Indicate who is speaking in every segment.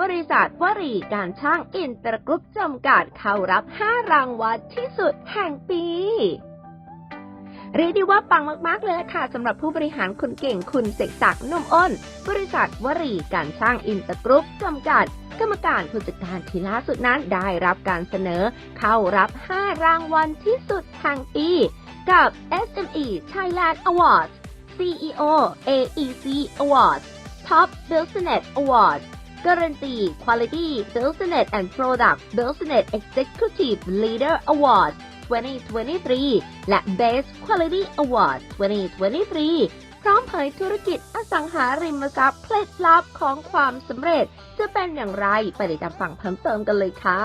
Speaker 1: บริษัทวรีการช่างอินเตอร์กรุ๊ปจำกัดเข้ารับ 5 รางวัลที่สุดแห่งปีเรียกได้ว่าปังมากๆเลยค่ะสำหรับผู้บริหารคนเก่งคุณเสกศักดิ์นุ่มอ้น บริษัทวรีการช่างอินเตอร์กรุ๊ปจำกัด กรรมการผู้จัดการที่ล่าสุดนั้นได้รับการเสนอ เข้ารับ 5 รางวัลที่สุดแห่งปีกับ SME Thailand Awards CEO AEC Awards Top Business Awards การันตี Quality Business and Product Business Executive Leader Award 2023 และ Best Quality Award 2023 พร้อมเผยธุรกิจอสังหาริมทรัพย์เคล็ดลับของความสำเร็จ จะเป็นอย่างไรไปติดตามฟังเพิ่มเติมกันเลยค่ะ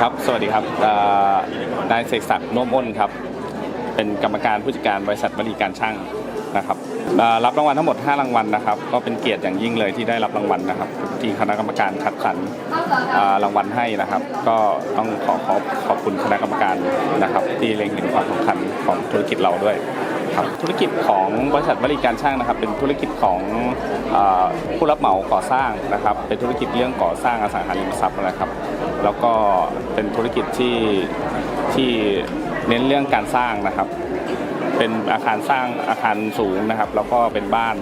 Speaker 2: ครับ สวัสดีครับเอ่อนายเสกศักดิ์น่วมอ้นครับ เป็นกรรมการผู้จัดการบริษัทบริการช่าง นะครับรับรางวัลทั้งหมด 5 รางวัลนะครับ ก็เป็นเกียรติอย่างยิ่งเลยที่ได้รับรางวัลนะครับ ที่คณะกรรมการคัดสรรรางวัลให้นะครับ ก็ต้องขอขอบขอบคุณคณะกรรมการนะครับ ที่เล็งเห็นความสำคัญของธุรกิจเราด้วยครับธุรกิจของบริษัทบริการช่างนะครับ เป็นธุรกิจของผู้รับเหมาก่อสร้างนะครับ เป็นธุรกิจเรื่องก่อสร้างอสังหาริมทรัพย์นะครับ แล้วก็เป็นธุรกิจที่ที่เน้นเรื่องการสร้างนะครับ เป็นอาคารสร้างอาคารสูงนะครับ แล้วก็เป็นบ้าน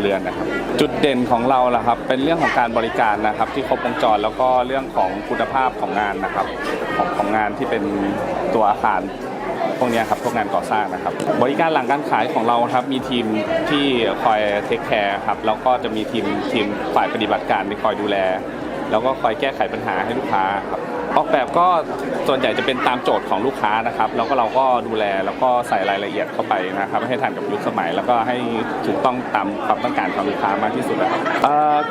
Speaker 2: เรือนนะครับ จุดเด่นของเราล่ะครับ เป็นเรื่องของการบริการนะครับ ที่ครบวงจรแล้วก็เรื่องของคุณภาพของงานนะครับ ของของงานที่เป็นตัวอาคารพวกนี้ครับพวกงานก่อสร้างนะครับ บริการหลังการขายของเราครับมีทีมที่คอยเทคแคร์ครับแล้วก็จะมีทีมทีมฝ่ายปฏิบัติการที่คอยดูแล แล้วก็คอยแก้ไขปัญหาให้ลูกค้าครับ ออกแบบก็ส่วนใหญ่จะเป็นตามโจทย์ของลูกค้านะครับ แล้วก็เราก็ดูแลแล้วก็ใส่รายละเอียดเข้าไปนะครับ ให้ทันกับยุคสมัย แล้วก็ให้ถูกต้องตามความต้องการของลูกค้ามากที่สุดนะครับ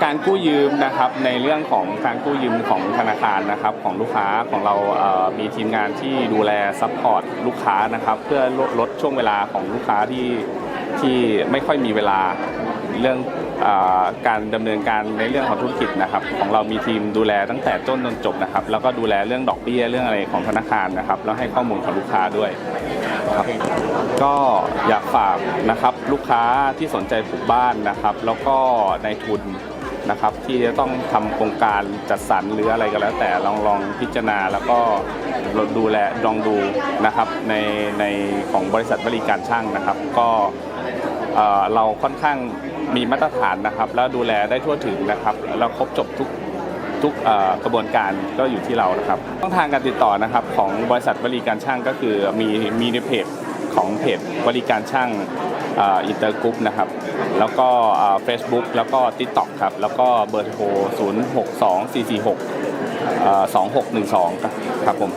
Speaker 2: การกู้ยืมนะครับในเรื่องของการกู้ยืมของธนาคารนะครับของลูกค้าของเรามีทีมงานที่ดูแลซัพพอร์ตลูกค้านะครับเพื่อลดช่วงเวลาของลูกค้าที่ที่ไม่ค่อยมีเวลาเรื่อง การดำเนินการในเรื่องของธุรกิจนะครับ ของเรามีทีมดูแลตั้งแต่ต้นจนจบนะครับ แล้วก็ดูแลเรื่องดอกเบี้ยเรื่องอะไรของธนาคารนะครับ แล้วให้ข้อมูลของลูกค้าด้วยครับก็อยากฝากนะครับลูกค้าที่สนใจปลูกบ้านนะครับ แล้วก็ในทุนนะครับที่จะต้องทำโครงการจัดสรรหรืออะไรก็แล้ว แต่ลองลองพิจารณาแล้วก็ดูแลลองดูนะครับในในของบริษัทบริการช่างนะครับ ก็ เเราค่อนข้างมีมาตรฐานนะครับ แล้วดูแลได้ทั่วถึงนะครับแล้วครบจบทุกทุกกระบวนการก็อยู่ที่เรานะครับช่องทางการติดต่อนะครับของบริษัทบริการช่างก็คือมีมีในเพจของเพจบริการช่างอินเตอร์กรุ๊ปนะครับ แล้วก็เฟซบุ๊กแล้วก็ t ิ k t o k ครับ แล้วก็เบอร์โทร 0 6 2 4 4 6 2612 ครับผม